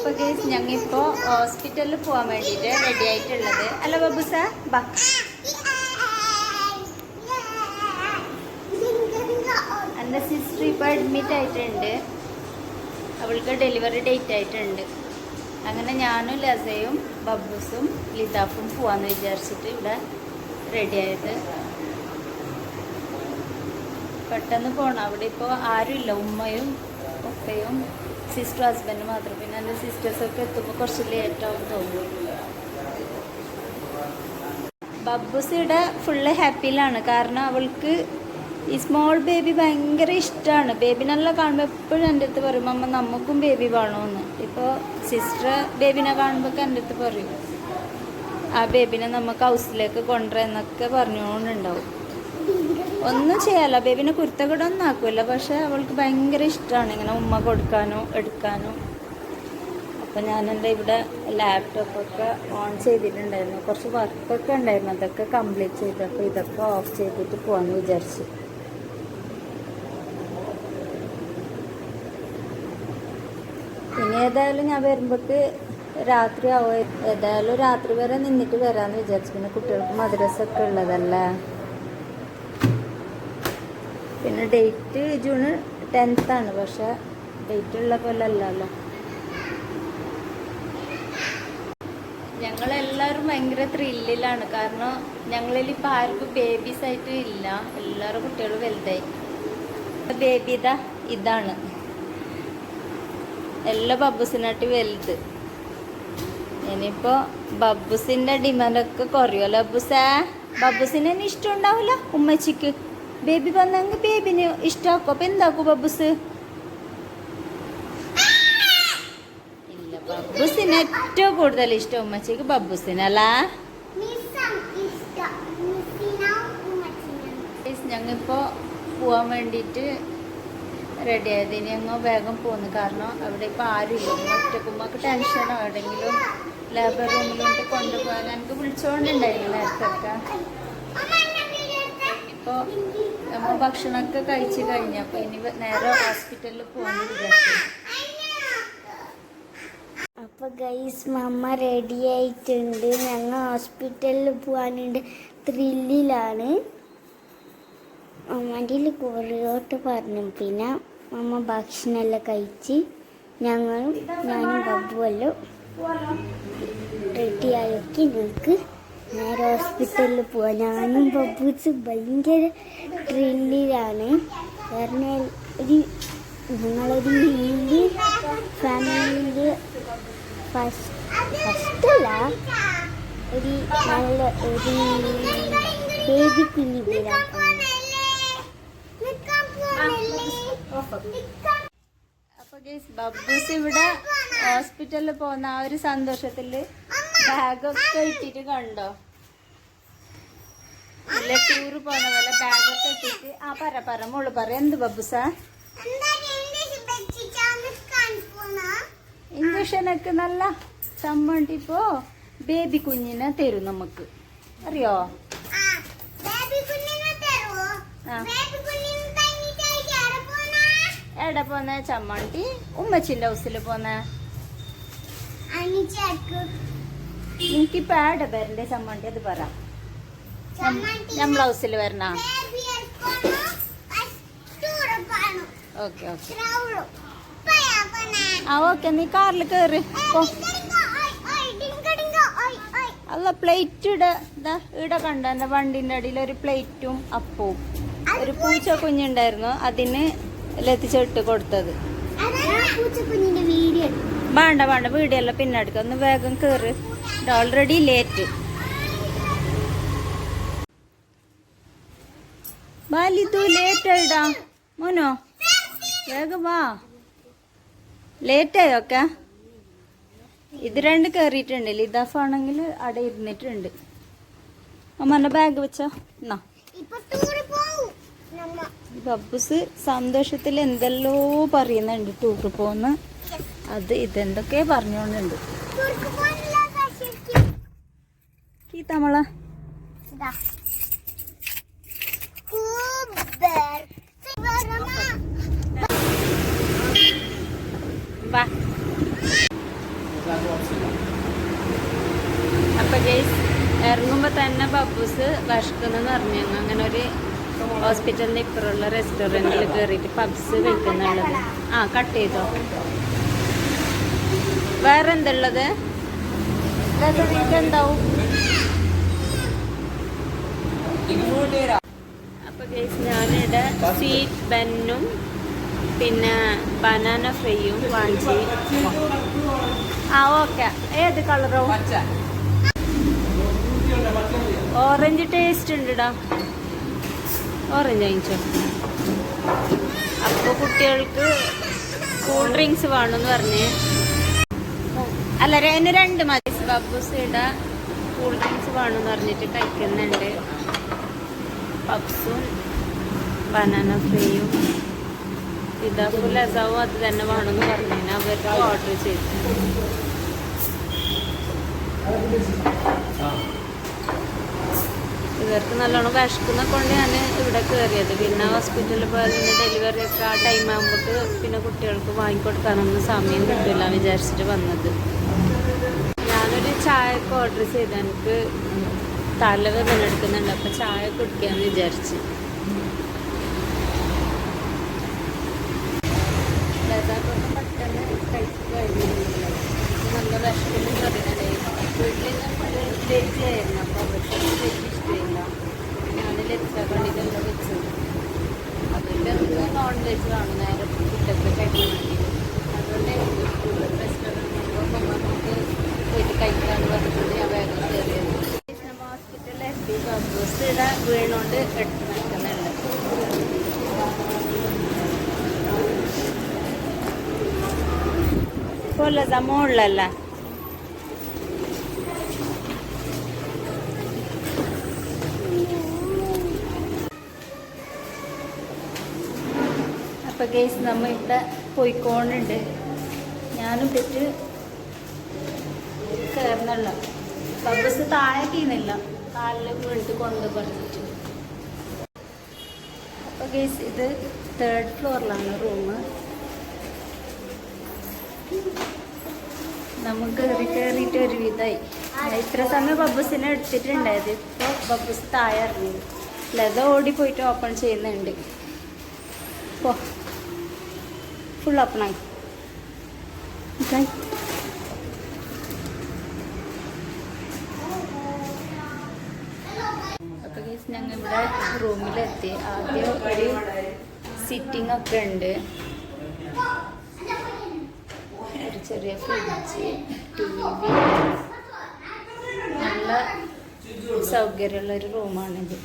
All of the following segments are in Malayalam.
അപ്പൊ ഗേസ് ഞങ്ങിപ്പോ ഹോസ്പിറ്റലിൽ പോകാൻ വേണ്ടിയിട്ട് റെഡി ആയിട്ടുള്ളത്. അല്ല ബബുസ ബാ എന്റെ സിസ്റ്റർ ഇപ്പോൾ അഡ്മിറ്റ് ആയിട്ടുണ്ട്. അവൾക്ക് ഡെലിവറി ഡേറ്റ് ആയിട്ടുണ്ട്. അങ്ങനെ ഞാനും ലസയും ബബ്ബൂസും ലിതാഫും പോവാന്ന് വിചാരിച്ചിട്ട് ഇവിടെ റെഡി ആയത് പെട്ടെന്ന് പോകണം അവിടെ ഇപ്പോൾ ആരുമില്ല. ഉമ്മയും ഉപ്പയും സിസ്റ്റർ ഹസ്ബൻഡ് മാത്രം. പിന്നെ എന്റെ സിസ്റ്റേഴ്സൊക്കെ എത്തുമ്പോൾ കുറച്ച് ലേറ്റാവും തോന്നുന്നു. ബബ്ബുസിയുടെ ഫുള്ള് ഹാപ്പിയിലാണ് കാരണം അവൾക്ക് ഈ സ്മോൾ ബേബി ഭയങ്കര ഇഷ്ടമാണ് ബേബിനെല്ലാം കാണുമ്പോൾ എപ്പോഴും എന്റെ അടുത്ത് പറയും അമ്മ നമുക്കും ബേബി വേണമെന്ന് ഇപ്പോൾ സിസ്റ്റർ ബേബിനെ കാണുമ്പോൾ എന്റെ അടുത്ത് പറയും ആ ബേബിനെ നമുക്ക് ഹൗസിലേക്ക് കൊണ്ടുവരാന്നൊക്കെ പറഞ്ഞുകൊണ്ടുണ്ടാവും. ഒന്നും ചെയ്യാല്ല. ബേബിനെ കുരുത്തക്കെടൊന്നും ആക്കൂല. പക്ഷെ അവൾക്ക് ഭയങ്കര ഇഷ്ടമാണ് ഇങ്ങനെ ഉമ്മ കൊടുക്കാനോ എടുക്കാനോ. അപ്പം ഞാൻ എന്റെ ഇവിടെ ലാപ്ടോപ്പൊക്കെ ഓൺ ചെയ്തിട്ടുണ്ടായിരുന്നു. കുറച്ച് വർക്കൊക്കെ ഉണ്ടായിരുന്നു. അതൊക്കെ കംപ്ലീറ്റ് ചെയ്തപ്പോൾ ഇതൊക്കെ ഓഫ് ചെയ്തിട്ട് പോകാമെന്ന് വിചാരിച്ചു. പിന്നെ ഏതായാലും ഞാൻ വരുമ്പോൾക്ക് രാത്രി ആവോ. ഏതായാലും രാത്രി വരെ നിന്നിട്ട് വരാമെന്ന് വിചാരിച്ചു. പിന്നെ കുട്ടികൾക്ക് മദ്രസൊക്കെ ഉള്ളതല്ലേ? പിന്നെ ഡേറ്റ് ജൂൺ ആണ് പക്ഷെ ഡേറ്റ് ഉള്ള പോലെ അല്ലല്ലോ. ഞങ്ങളെല്ലാവരും ഭയങ്കര ത്രില്ലിലാണ് കാരണം ഞങ്ങളിൽ ഇപ്പം ആർക്കും ബേബീസ് ആയിട്ട് ഇല്ല. എല്ലാവരും കുട്ടികളും വലുതായി. ബേബി ഇതാ ഇതാണ്. എല്ലാ ബബ്ബുസിനായിട്ട് വലുത്. ഇനിയിപ്പോൾ ബബ്ബൂസിന്റെ ഡിമാൻഡൊക്കെ കുറയുമല്ലോ. ബബ്ബൂസേ ബബ്ബൂസിന് ഇഷ്ടം ഉണ്ടാവില്ല ഉമ്മച്ചിക്ക്? ബേബി വന്നെങ്കിൽ ബേബിനെ ഇഷ്ടമാക്കും അപ്പൊ എന്താക്കും ബബ്ബൂസ്? ബബ്ബൂസിന് ഏറ്റവും കൂടുതൽ ഇഷ്ടം ഉമ്മച്ചേക്ക് ബബ്ബൂസിനല്ല? ഞങ്ങിപ്പോ പോവാൻ വേണ്ടിയിട്ട് റെഡി ആയത്. ഇനി അങ്ങോ വേഗം പോകുന്നു കാരണം അവിടെ ഇപ്പൊ ആരുമില്ല. ഒറ്റക്കുമ്മക്ക് ടെൻഷനോ എവിടെങ്കിലും ലേബർ റൂമിലോട്ട് കൊണ്ടുപോകാൻ. എനിക്ക് വിളിച്ചുകൊണ്ടുണ്ടായിരുന്നു നേരത്തൊക്കെ. ഇപ്പോൾ നമ്മൾ ഭക്ഷണമൊക്കെ കഴിച്ച് കഴിഞ്ഞപ്പോൾ ഇനി നേരെ ഹോസ്പിറ്റലിൽ പോകാൻ വിചാരിച്ചു അപ്പൊ ഗൈസ് മമ്മ റെഡി ആയിട്ടുണ്ട്. ഞങ്ങൾ ഹോസ്പിറ്റലിൽ പോകാനുണ്ട്. ത്രില്ലിലാണ് മമ്മന്റെ കുറയോട്ട് പറഞ്ഞു. പിന്നെ മമ്മ ഭക്ഷണമെല്ലാം കഴിച്ച് ഞങ്ങളും ഞാനും ബബ്ബുവെല്ലാം റെഡി ആയൊക്കെ ഞങ്ങൾക്ക് നേരെ ഹോസ്പിറ്റലിൽ പോവാം. ഞാനും ബബ്ബൂസ് ഭയങ്കര ത്രില്ലിലാണ്. കാരണം ഒരു ഞങ്ങളൊരു വലിയ ഫാമിലിയിൽ ഫസ്റ്റ് ഫസ്റ്റല്ല ഒരു നല്ല ഒരു ബേബി കുഞ്ഞി വരാൻ അപ്പൊ ഗൈസ് ബബ്ബൂസ് ഇവിടെ ഹോസ്പിറ്റലിൽ പോകുന്ന ആ ഒരു സന്തോഷത്തിൽ ബാഗൊക്കെ ഇട്ടിട്ട് കണ്ടോ? നല്ല ടൂറ് പോണ പോലെ ബാഗൊക്കെ ഇട്ടിട്ട്. ആ പറ പറ മോൾ പറ. എന്ത് ബബ്ബൂസ ഇഞ്ചക്ഷനൊക്കെ നല്ല ചമ്മണ്ടി ഇപ്പോ ബേബി കുഞ്ഞിനെ തരും നമുക്ക്. അറിയോ? എവിടെ പോന്നെ? ചമ്മണ്ടി ഉമ്മച്ചിന്റെ ഹൗസിൽ പോന്നെ? എനിക്കിപ്പോ ആടെ വരണ്ടേ? ചമ്മണ്ടി അത് പറ. നമ്മളെ ഹൗസിൽ വരണ. Okay okay. ആ ഓക്കെ നീ കാറിൽ കയറി അല്ല പ്ലേറ്റ് ഇട. ഇതാ ഇവിടെ കണ്ട? വണ്ടിന്റെ അടിയിൽ ഒരു പ്ലേറ്റും അപ്പവും. ഒരു പൂച്ച കുഞ്ഞുണ്ടായിരുന്നു. അതിന് ലത്തിച്ചിട്ട് കൊടുത്തത്. വേണ്ട വേണ്ട. വീടിയല്ല പിന്നെ എടുക്കാം ഒന്ന് വേഗം കയറി ഓൾറെഡി ലേറ്റ് ബാലിതു ലേറ്റ് ആയിടാ. മോനോ വേഗം വാ. ലേറ്റായോ ഒക്കെ? ഇത് രണ്ട് കയറിയിട്ടുണ്ട് ലിതാഫ് ആണെങ്കിൽ അവിടെ ഇരുന്നിട്ടുണ്ട്. അമ്മന്റെ ബാഗ് വെച്ചോ. എന്നാ. ബബ്ബുസ് സന്തോഷത്തിൽ എന്തെല്ലോ പറയുന്നുണ്ട് ടൂർ പോന്ന് അത് ഇതെന്തൊക്കെ പറഞ്ഞോണ്ടുണ്ട് ഈ തമള ഇതാ. കൂബർ വാ. അപ്പൊ ഗൈസ് ഇറങ്ങുമ്പോ തന്നെ പപ്പൂസ് വിശക്കുന്നെന്ന് പറഞ്ഞു. അങ്ങനെ ഒരു ഹോസ്പിറ്റലിന്റെ ഇപ്പുറമുള്ള റെസ്റ്റോറന്റിൽ കയറിയിട്ട് പബ്സ് വെക്കുന്നുള്ളത്. ആ കട്ട് ചെയ്തോ? വേറെന്തുള്ളത്? ഇതെന്താവും അപ്പൊ ഗൈസ് ഞാനിവിടെ സ്വീറ്റ് ബന്നും പിന്നെ ബനാന ഫ്രൈയും വാങ്ങിച്ച്. ആ ഓക്കെ ഏത് കളറോ ഓറഞ്ച് ടേസ്റ്റ് ഉണ്ടടാ. ഓറഞ്ച് വാങ്ങിച്ചോ? അപ്പോൾ കുട്ടികൾക്ക് കൂൾ ഡ്രിങ്ക്സ് വേണമെന്ന് പറഞ്ഞ്. അല്ല അതിന് രണ്ട് മതി. ബബ്ബൂസ് ഇടാ. കൂൾ ഡ്രിങ്ക്സ് വേണമെന്ന് പറഞ്ഞിട്ട് കഴിക്കുന്നുണ്ട്. പപ്സും ബനാന ഫ്രൈയും ഇതാ ലസാവും അത് തന്നെ വേണമെന്ന് പറഞ്ഞു. അവർക്ക് ഓർഡർ ചെയ്തു. ഇവർക്ക് നല്ലോണം വിശക്കുന്ന കൊണ്ട് ഞാൻ ഇവിടെ കയറിയത് പിന്നെ ഹോസ്പിറ്റലിൽ പോയാൽ ഡെലിവറി ഒക്കെ ആ ടൈം ആകുമ്പോൾ പിന്നെ കുട്ടികൾക്ക് വാങ്ങിക്കൊടുക്കാനൊന്നും സമയം കിട്ടില്ല വിചാരിച്ചിട്ട് വന്നത്. ഞാനൊരു ചായ ഒക്കെ ഓർഡർ ചെയ്ത്. എനിക്ക് തലവേദന എടുക്കുന്നുണ്ട്. അപ്പം ചായ കുടിക്കാമെന്ന് വിചാരിച്ചു. പെട്ടെന്ന് ഫുഡൊക്കെ കഴിക്കാൻ വേണ്ടി. അതുകൊണ്ട് ഞാൻ വേഗം കയറിയത് ഹോസ്പിറ്റലിൽ എത്തി ഇവിടെ വീണോണ്ട് എടുത്ത് നിൽക്കുന്നുണ്ട് കൊല്ലത മുകളിലല്ല അപ്പൊ കേസ് നമ്മ ഇവിടെ പോയിക്കോണ്ടുണ്ട് ഞാനും പെറ്റ് കയറുന്നുള്ള ബസ് താഴെ ചെയ്യുന്നില്ല കാലിൽ വീണിട്ട് കൊണ്ട് പറഞ്ഞിട്ട് അപ്പൊ ഗേസ് ഇത് തേർഡ് ഫ്ലോറിലാണ് റൂം നമുക്ക് കയറി കയറിയിട്ട് ഒരു വിധമായി ഇത്ര സമയം ബബ്ബസിനെ എടുത്തിട്ടുണ്ടായത്. ഇപ്പോൾ ബബ്ബസ് താഴെ ഇറങ്ങി. ലത ഓടി പോയിട്ട് ഓപ്പൺ ചെയ്യുന്നുണ്ട്. ഫുൾ ഓപ്പണായി ഇതായി. അപ്പോൾ guys ഞങ്ങൾ ഇവിടെ റൂമിലെത്തി ആദ്യം ഒരു സിറ്റിംഗ് ഒക്കെ ഉണ്ട്. ഒരു ചെറിയ ഫ്രിഡ്ജ് ടി വി. നല്ല സൗകര്യമുള്ള ഒരു റൂമാണിത്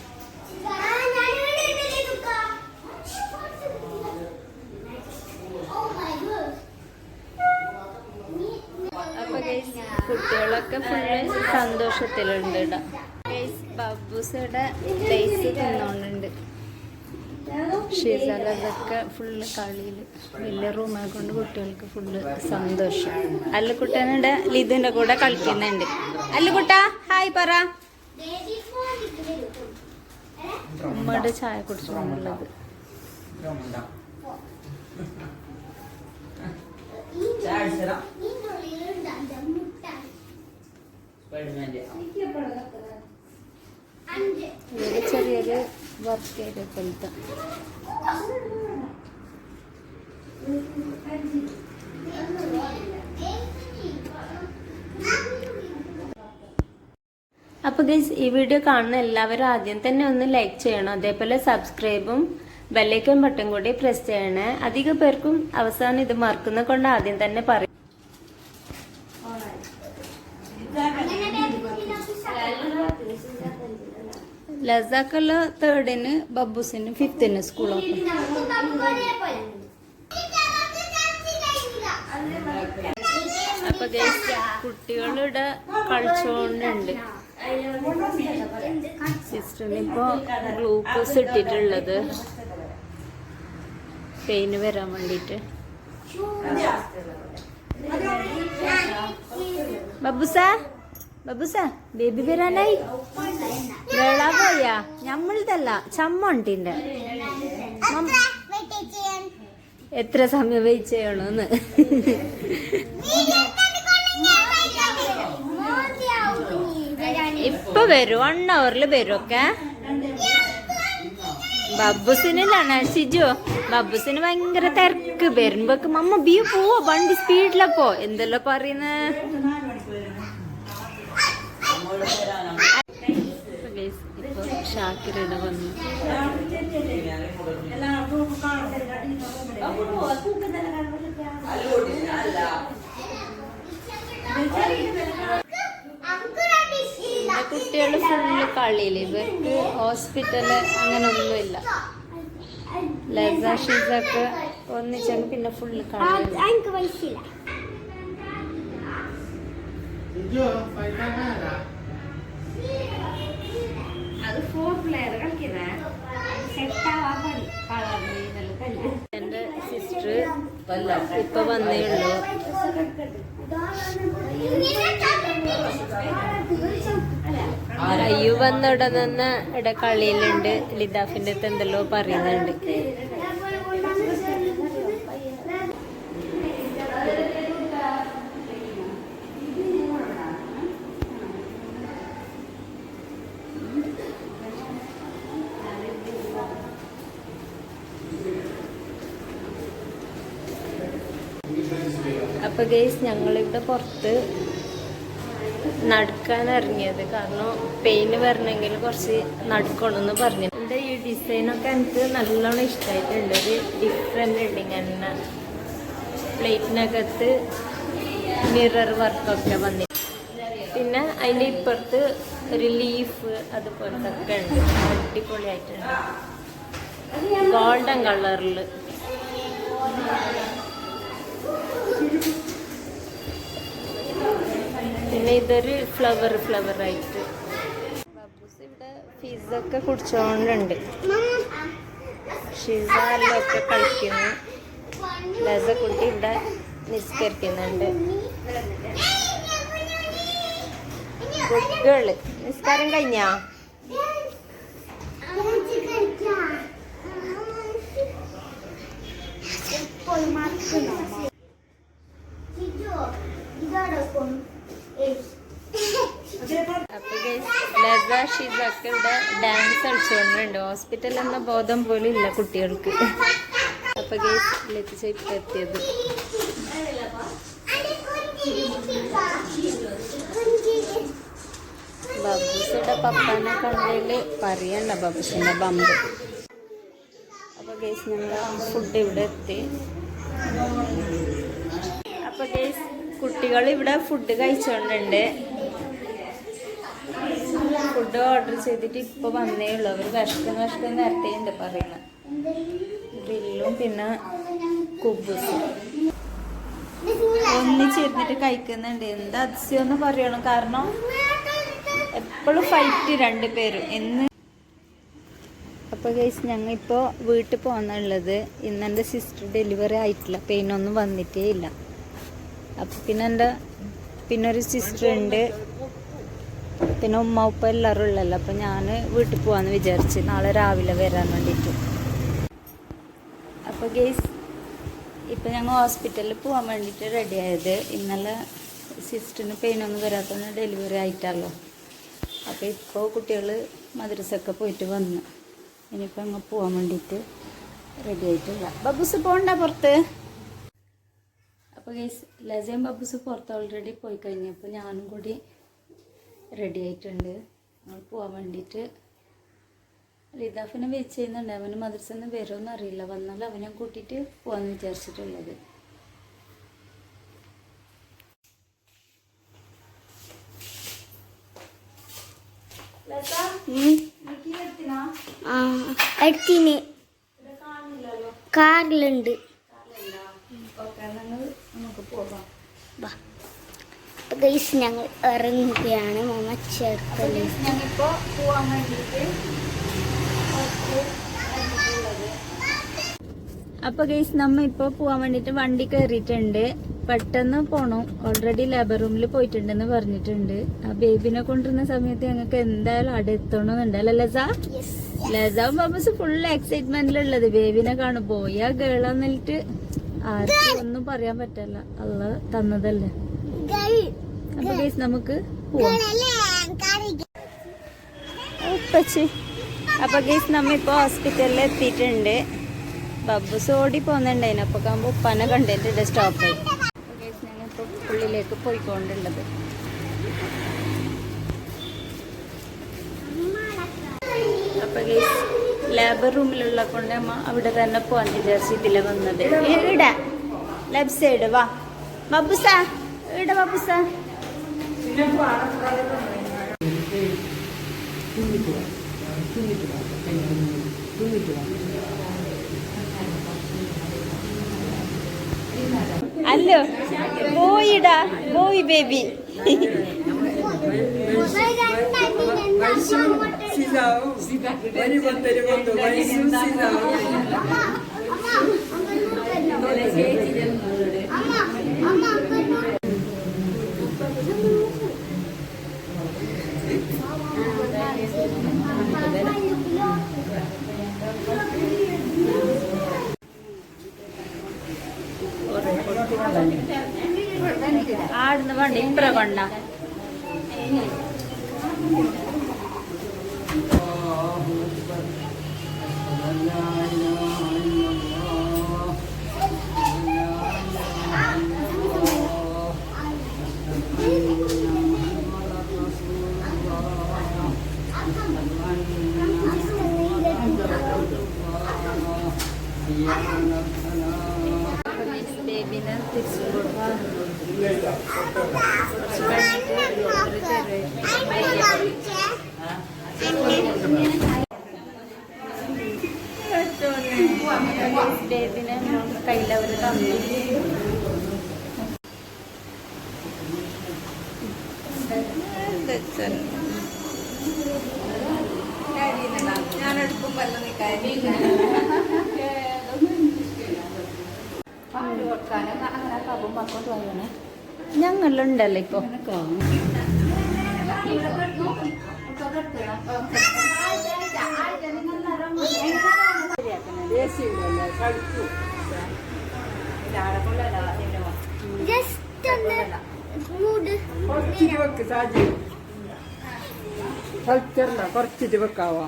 കുട്ടികളൊക്കെ ഫുള്ള് സന്തോഷത്തിലുണ്ട് ഇവിടെ ഗൈസ് ബേസ് തിന്നോണ്ട് ഷീസലതൊക്കെ ഫുള്ള് കളിയിൽ വലിയ റൂമായി കൊണ്ട് കുട്ടികൾക്ക് ഫുള്ള് സന്തോഷം. അല്ലുക്കുട്ടനുണ്ട് ലിതുവിന്റെ കൂടെ കളിക്കുന്നുണ്ട്. അല്ലുക്കുട്ട ഹായ് പറ. ഉമ്മയുടെ ചായ കുടിച്ചുകൊണ്ടുള്ളത് ഇതൊരു ചെറിയൊരു വർക്ക് ഏരിയ പോലത്തെ അപ്പോൾ ഗൈസ് ഈ വീഡിയോ കാണുന്ന എല്ലാവരും ആദ്യം തന്നെ ഒന്ന് ലൈക്ക് ചെയ്യണം. അതേപോലെ സബ്സ്ക്രൈബും ബെല്ലൈക്കൺ ബട്ടൺ കൂടി പ്രസ് ചെയ്യണേ. അധിക പേർക്കും അവസാനം ഇത് മറക്കുന്ന കൊണ്ട് ആദ്യം തന്നെ പറയും ലസാക്കുള്ള തേർഡിന് ബബ്ബുസിന് ഫിഫ്തിന് സ്കൂൾ അപ്പൊ കുട്ടികളുടെ കളിച്ചോണ്ടുണ്ട് സിസ്റ്ററിന് ഇപ്പോ ഗ്ലൂക്കോസ് ഇട്ടിട്ടുള്ളത്. പെയിന് വരാൻ വേണ്ടിട്ട് ബബുസ ബബുസ ബേബി വരാനായി? വിളവയ്യ. നമ്മളിതല്ല ചമ്മണ്ടിന്റെ. എത്ര സമയം വെയിറ്റ് ചെയ്യണോന്ന്. ഇപ്പൊ വരും വൺ അവറിൽ വരും ഒക്കെ. ബബ്ബുസിനിലാണ് ഷിജു. ബബ്ബുസിന് ഭയങ്കര തിരക്ക് വരുമ്പോക്ക് മമ്മ ബിയു പോവോ വണ്ടി സ്പീഡിലപ്പോ എന്തല്ലോ പറയുന്നേ. ഷാക്കിറിടെ വന്നു. കുട്ടികൾ ഫുള്ള് കളിയിൽ. ഇവർക്ക് ഹോസ്പിറ്റൽ അങ്ങനൊന്നുമില്ല ലസ ഷിസൊക്കെ ഒന്നിച്ചങ്ങ് പിന്നെ ഫുള്ള് കളി ഫോർ പ്ലെയർ കളിക്കുന്ന. എന്റെ സിസ്റ്റർ ഇപ്പൊ വന്നേ ഉള്ളൂ. അയ്യു വന്ന നിന്ന് ഇവിടെ കളിയിലുണ്ട്. ലിതാഫിന്റെ അടുത്ത് എന്തെല്ലോ പറയുന്നുണ്ട്. അപ്പൊ ഗേസ് ഞങ്ങളിവിടെ പുറത്ത് നടക്കാൻ ഇറങ്ങിയത്. കാരണം പെയിന് വരണമെങ്കിൽ കുറച്ച് നടക്കണമെന്ന് പറഞ്ഞു. എന്റെ ഈ ഡിസൈനൊക്കെ എനിക്ക് നല്ലോണം ഇഷ്ടമായിട്ടുണ്ട് ഒരു ഡിഫറെന്റ് ഉണ്ട് ഇങ്ങനെ പ്ലേറ്റിനകത്ത് മിറർ വർക്കൊക്കെ വന്നിട്ട് പിന്നെ അതിന്റെ ഇപ്പുറത്ത് ഒരു ലീഫ് അതുപോലത്തെ ഒക്കെ ഉണ്ട്. അടിപൊളിയായിട്ടുണ്ട്. ഗോൾഡൻ കളറിൽ പിന്നെ ഇതൊരു ഫ്ലവർ ഫ്ലവർ ആയിട്ട്. ബബൂസ് ഇവിടെ ഫീസൊക്കെ കുടിച്ചോണ്ടുണ്ട്. ഷിസാലൊക്കെ കളിക്കുന്നു. ലസ കുട്ടി ഇവിടെ നിസ്കരിക്കുന്നുണ്ട്. ഗുഡ് ഗേൾ നിസ്കാരം കഴിഞ്ഞാ? അപ്പൊ ഇതൊക്കെ ഇവിടെ ഡാൻസ് കളിച്ചുകൊണ്ടുണ്ട് ഹോസ്പിറ്റൽ എന്ന ബോധം പോലും ഇല്ല കുട്ടികൾക്ക്. അപ്പൊ ഗേസ് ലത്തിച്ച ഇപ്പൊ എത്തിയത്. ബബൂസിയുടെ പപ്പാനെ കണ്ടിൽ പറയണ്ട ബബുസിന്റെ ബമ്പ് അപ്പൊ ഗേസ് ഞങ്ങൾ ഫുഡ് ഇവിടെ എത്തി. അപ്പൊ ഗേസ് കുട്ടികൾ ഇവിടെ ഫുഡ് കഴിച്ചോണ്ടുണ്ട്. ഫുഡ് ഓർഡർ ചെയ്തിട്ട് ഇപ്പൊ വന്നേ ഉള്ളൂ. അവർ വിഷക്കുന്ന വിഷക്കുന്ന നേരത്തെ ഉണ്ട് പറയണ ബില്ലും പിന്നെ കുബൂസും. ഒന്നിച്ചിരുന്നിട്ട് കഴിക്കുന്നുണ്ട്. എന്താ അതിശയം എന്ന് പറയണം. കാരണം എപ്പോഴും ഫൈറ്റ് രണ്ടുപേരും എന്ന് അപ്പോൾ ഗൈസ് ഞങ്ങൾ ഇപ്പോൾ വീട്ടിൽ പോകുന്നുള്ളത് ഇന്ന് എന്റെ സിസ്റ്റർ ഡെലിവറി ആയിട്ടില്ല. പെയിനൊന്നും വന്നിട്ടേ ഇല്ല. അപ്പം പിന്നെ എന്റെ പിന്നെ ഒരു സിസ്റ്റർ ഉണ്ട്. പിന്നെ ഉമ്മ ഉപ്പ എല്ലാവരും ഉള്ളല്ലോ. അപ്പം ഞാൻ വീട്ടിൽ പോകാമെന്ന് വിചാരിച്ച് നാളെ രാവിലെ വരാൻ വേണ്ടിയിട്ട്. അപ്പോൾ ഗേസ് ഇപ്പം ഞങ്ങൾ ഹോസ്പിറ്റലിൽ പോകാൻ വേണ്ടിയിട്ട് റെഡി ആയത്. ഇന്നലെ സിസ്റ്ററിന് പെയിനൊന്നും വരാത്തതുകൊണ്ട് ഡെലിവറി ആയിട്ടല്ലോ അപ്പോൾ ഇപ്പോൾ കുട്ടികൾ മദ്രസൊക്കെ പോയിട്ട് വന്നു. ഇനിയിപ്പോൾ അങ്ങ് പോകാൻ വേണ്ടിയിട്ട് റെഡി ആയിട്ടില്ല. ബബുസ് പോകണ്ട പുറത്ത്? അപ്പോൾ ഗേസ് ലജയും ബബുസ് പുറത്ത് ഓൾറെഡി പോയി കഴിഞ്ഞപ്പോൾ ഞാനും കൂടി റെഡി ആയിട്ടുണ്ട്. ഞങ്ങൾ പോകാൻ വേണ്ടിയിട്ട്. ലിതാഫിനെ വെയിറ്റ് ചെയ്യുന്നുണ്ട്. അവന് മദർസ് നിന്ന് വരുമെന്ന് അറിയില്ല. വന്നാൽ അവനെ കൂട്ടിയിട്ട് പോകാമെന്ന് വിചാരിച്ചിട്ടുള്ളത്. എടുത്തിന്? കാറിലുണ്ട്. നമുക്ക് പോകാം. ഗൈസ് ഞങ്ങൾ ഇറങ്ങുകയാണ്. മമ്മ ചേർത്ത് ഞങ്ങളിപ്പോൾ പോകാൻ വേണ്ടിയിട്ട് അപ്പൊ ഗൈസ് നമ്മ ഇപ്പൊ പോവാൻ വേണ്ടിട്ട് വണ്ടി കയറിയിട്ടുണ്ട് പെട്ടെന്ന് പോണം. ഓൾറെഡി ലേബർ റൂമിൽ പോയിട്ടുണ്ടെന്ന് പറഞ്ഞിട്ടുണ്ട്. ആ ബേബിനെ കൊണ്ടുവരുന്ന സമയത്ത് ഞങ്ങൾക്ക് എന്തായാലും അവിടെ എത്തണമെന്നുണ്ട് അല്ല ലസ ലസാവും ബാബസ് ഫുൾ എക്സൈറ്റ്മെന്റിലുള്ളത് ബേബിനെ കാണും. പോയി ആ ഗേളാന്നിട്ട് ആർക്കും ഒന്നും പറയാൻ പറ്റല്ല. അല്ല തന്നതല്ലേ? അപ്പൊ ഗൈസ് നമുക്ക് പോവാം. ഉപ്പച്ചി. അപ്പൊ ഗീസ് നമ്മ ഇപ്പൊ ഹോസ്പിറ്റലിൽ എത്തിയിട്ടുണ്ട്. ബബ്ബുസ് ഓടി പോകുന്നുണ്ടായിന് അപ്പൊ കാകുമ്പോ ഉപ്പാനെ കണ്ടിട്ടുണ്ട് സ്റ്റോപ്പ് ഗൈസ് ഞങ്ങളിപ്പോ ഉള്ളിലേക്ക് പോയിക്കൊണ്ടുള്ളത്. അപ്പൊ ഗീസ് ലാബ് റൂമിലുള്ള കൊണ്ട് അമ്മ അവിടെ തന്നെ പോകാൻ വിചാരിച്ച് ഇതിലെ വന്നത്. ഇവിടെ ലെഫ്റ്റ് സൈഡ് വാ. ബബ്ബുസാ ഇവിടെ ബബ്ബുസ? അല്ലോ ബോയിടാ ബോയ് ബേബി Sizaw. ತಗೊಂಡು ಇಬ್ರು ತಗೊಂಡ ഞങ്ങളുണ്ടല്ലോ ഇപ്പൊ. ജസ്റ്റ് ഒന്ന് മൂട്. വെക്ക് സാജി കൾച്ചറിന കുറച്ചിട്ട് വെക്കാവോ?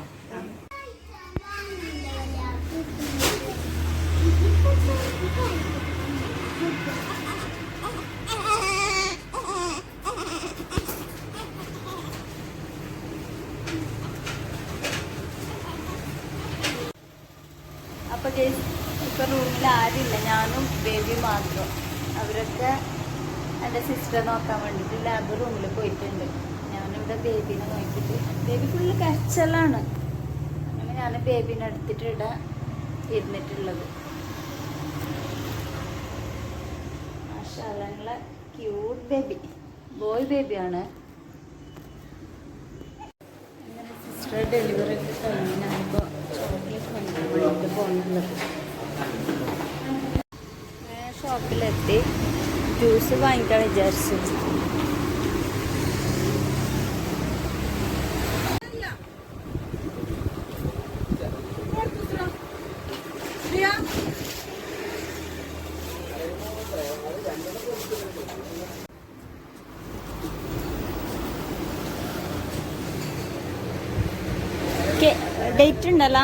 അപ്പൊ ചേച്ചി ഇപ്പൊ റൂമിൽ ആരുമില്ല. ഞാനും ബേബി മാത്രം. അവരൊക്കെ എന്റെ സിസ്റ്റർ നോക്കാൻ വേണ്ടിയിട്ട് ലാബ് റൂമിൽ പോയിട്ടുണ്ട്. ഞാനിവിടെ ബേബിനെ നോക്കിയിട്ട്. ബേബി ഫുള്ള് കരച്ചലാണ്. അങ്ങനെ ഞാൻ ബേബിനെ എടുത്തിട്ട് ഇവിടെ ഇരുന്നിട്ടുള്ളത്. മാഷാള്ള ക്യൂട്ട് ബേബി ബോയ് ബേബിയാണ് സിസ്റ്റർ ഡെലിവറി ഒക്കെ കഴിഞ്ഞ് ഞാനിപ്പോൾ പോകുന്നുള്ളത് ഷോപ്പിലെത്തി ജ്യൂസ് വാങ്ങിക്കാൻ വിചാരിച്ചു. ഡേറ്റ് ഉണ്ടല്ലോ?